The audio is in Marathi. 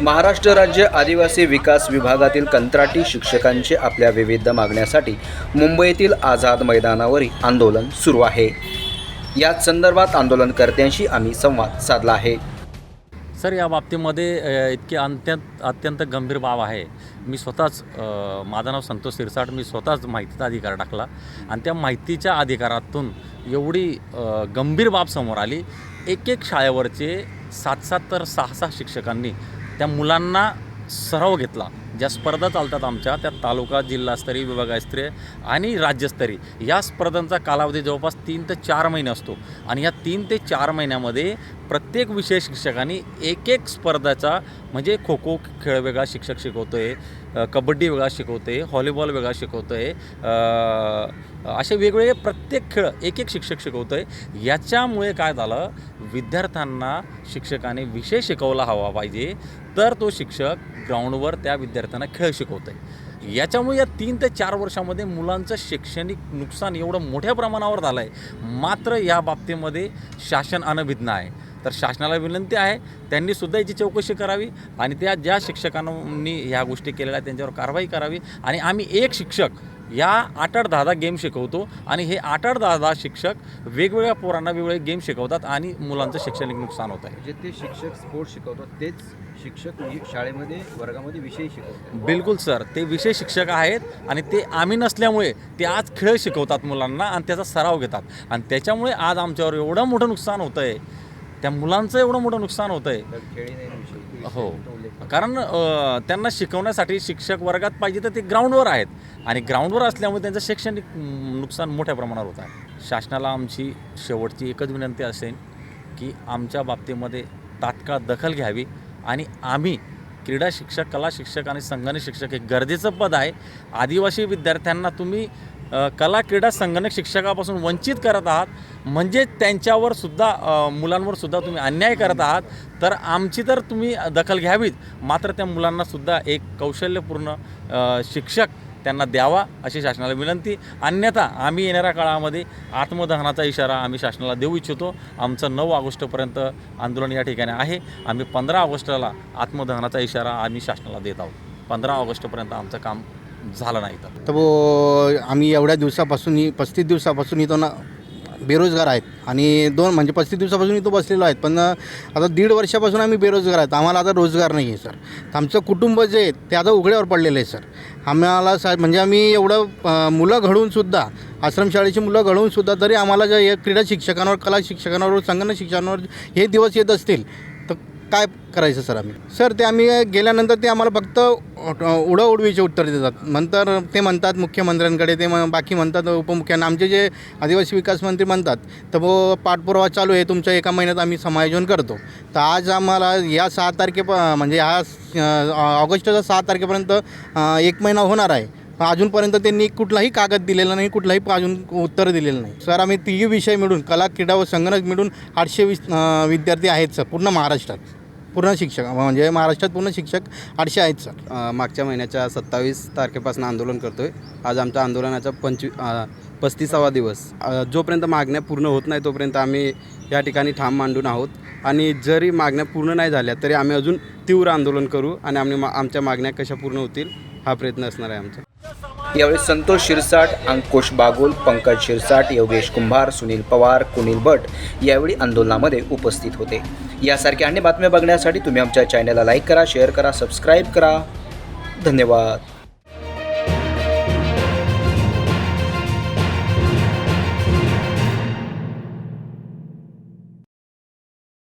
महाराष्ट्र राज्य आदिवासी विकास विभागातील कंत्राटी शिक्षकांचे आपल्या विविध मागण्यासाठी मुंबईतील आझाद मैदानावरील आंदोलन सुरू आहे. याच संदर्भात आंदोलनकर्त्यांशी आम्ही संवाद साधला आहे. सर या बाबतीमध्ये इतकी अत्यंत अत्यंत गंभीर बाब आहे. मी स्वतःच माझं नाव संतोष सिरसाट मी स्वतःच माहितीचा अधिकार टाकला आणि त्या माहितीच्या अधिकारातून एवढी गंभीर बाब समोर आली. एक एक शाळेवरचे सात सात तर सहा सहा शिक्षकांनी त्या मुलांना सराव घेतला. ज्या स्पर्धा चालतात आमच्या त्या तालुका जिल्हास्तरीय विभागस्तरीय आणि राज्यस्तरीय या स्पर्धांचा कालावधी जवळपास तीन ते चार महिने असतो. आणि या तीन ते चार महिन्यामध्ये प्रत्येक विषय शिक्षकांनी एक एक स्पर्धाचा म्हणजे खो खो खेळ वेगळा शिक्षक शिकवतो आहे कबड्डी वेगळा शिकवतो आहे व्हॉलीबॉल वेगळा शिकवतो आहे असे वेगवेगळे प्रत्येक खेळ एक एक शिक्षक शिकवतो आहे याच्यामुळे काय झालं? विद्यार्थ्यांना शिक्षकाने विषय शिकवला हवा पाहिजे. तर तो शिक्षक ग्राउंडवर त्या विद्यार्थ्यांना खेळ शिकवतोय. याच्यामुळे या तीन ते चार वर्षामध्ये मुलांचं शैक्षणिक नुकसान एवढं मोठ्या प्रमाणावर झालं आहे मात्र या बाबतीमध्ये शासन अनभिज्ञ आहे. तर शासनाला विनंती आहे त्यांनी सुद्धा याची चौकशी करावी आणि त्या ज्या शिक्षकांनी ह्या गोष्टी केलेल्या त्यांच्यावर कारवाई करावी. आणि आम्ही एक शिक्षक या आठ आठ दहा दहा गेम शिकवतो आणि हे आठ आठ दहा दहा शिक्षक वेगवेगळ्या पोरांना वेगवेगळे गेम शिकवतात आणि मुलांचं शैक्षणिक नुकसान होत आहे. जे ते शिक्षक स्पोर्ट्स शिकवतात तेच शिक्षक शाळेमध्ये वर्गामध्ये विषय शिकवतात. बिलकुल सर. ते विषय शिक्षक आहेत आणि ते आम्ही नसल्यामुळे ते आज खेळ शिकवतात मुलांना आणि त्याचा सराव घेतात. आणि त्याच्यामुळे आज आमच्यावर एवढं मोठं नुकसान होतं आहे त्या मुलांचं एवढं मोठं नुकसान होतं आहे हो. कारण त्यांना शिकवण्यासाठी शिक्षक वर्गात पाहिजे तर ते ग्राउंडवर आहेत. आणि ग्राउंडवर असल्यामुळे त्यांचं शैक्षणिक नुकसान मोठ्या प्रमाणावर होत आहे. शासनाला आमची शेवटची एकच विनंती असेल की आमच्या बाबतीमध्ये तात्काळ दखल घ्यावी. आणि आम्ही क्रीडा शिक्षक कला शिक्षक आणि संगणक शिक्षक हे गरजेचं पद आहे. आदिवासी विद्यार्थ्यांना तुम्ही कला क्रीडा संगणक शिक्षकापासून वंचित करत आहात. म्हणजे त्यांच्यावर सुद्धा मुलांवर सुद्धा तुम्ही अन्याय करत आहात. तर आमची तर तुम्ही दखल घ्यावीच मात्र त्या मुलांना सुद्धा एक कौशल्यपूर्ण शिक्षक त्यांना द्यावा अशी शासनाला विनंती. अन्यथा आम्ही येणाऱ्या काळामध्ये आत्मदहनाचा इशारा आम्ही शासनाला देऊ इच्छितो. आमचं नऊ ऑगस्टपर्यंत आंदोलन या ठिकाणी आहे. आम्ही पंधरा ऑगस्टला आत्मदहनाचा इशारा आम्ही शासनाला देत आहोत. पंधरा ऑगस्टपर्यंत आमचं काम झालं नाही तर तो वो आम्ही एवढ्या दिवसापासून पस्तीस दिवसापासून इथं ना बेरोजगार आहेत. आणि दोन म्हणजे पस्तीस दिवसापासून इथं बसलेलो आहेत. पण आता दीड वर्षापासून आम्ही बेरोजगार आहेत. आम्हाला आता रोजगार नाही आहे सर. आमचं कुटुंब जे आहे ते आता उघड्यावर पडलेलं आहे सर. आम्हाला सा म्हणजे आम्ही एवढं मुलं घडवूनसुद्धा आश्रमशाळेची मुलं घडवूनसुद्धा तरी आम्हाला जर क्रीडा शिक्षकांवर कला शिक्षकांवर संगणक शिक्षकांवर हे दिवस येत असतील काय करायचं सर आम्ही? सर ते आम्ही गेल्यानंतर ते आम्हाला फक्त उडवडवीचे उत्तर देतात. नंतर ते म्हणतात मुख्यमंत्र्यांकडे ते म- बाकी म्हणतात उपमुख्यानं आमचे जे आदिवासी विकास मंत्री म्हणतात तर वो पाठपुरावा चालू आहे तुमच्या एका महिन्यात आम्ही समायोजन करतो. तर आज आम्हाला या सहा तारखे म्हणजे ह्या ऑगस्टच्या सहा तारखेपर्यंत एक महिना होणार आहे. अजूनपर्यंत त्यांनी कुठलाही कागद दिलेला नाही कुठलाही अजून उत्तर दिलेलं नाही. सर आम्ही तिघी विषय मिळून कला क्रीडा व संगणक मिळून आठशे वीस विद्यार्थी आहेत सर पूर्ण महाराष्ट्रात. पूर्ण शिक्षक म्हणजे महाराष्ट्रात पूर्ण शिक्षक आठशे आहेत सर. मागच्या महिन्याच्या सत्तावीस तारखेपासून आंदोलन करतो आहे आज आमच्या आंदोलनाचा पंचवी पस्तीसावा दिवस. जोपर्यंत मागण्या पूर्ण होत नाही तोपर्यंत आम्ही या ठिकाणी ठाम मांडून आहोत. आणि जरी मागण्या पूर्ण नाही झाल्या तरी आम्ही अजून तीव्र आंदोलन करू आणि आम्ही मा आमच्या मागण्या कशा पूर्ण होतील हा प्रयत्न असणार आहे आमचा. यावेळी संतोष शिरसाट अंकुश बागुल पंकज शिरसाट योगेश कुंभार सुनील पवार कुनील भट यावेळी आंदोलनामध्ये उपस्थित होते. यासारख्या अन्य बातम्या बघण्यासाठी तुम्ही आमच्या चॅनलला लाईक करा शेअर करा सबस्क्राईब करा. धन्यवाद.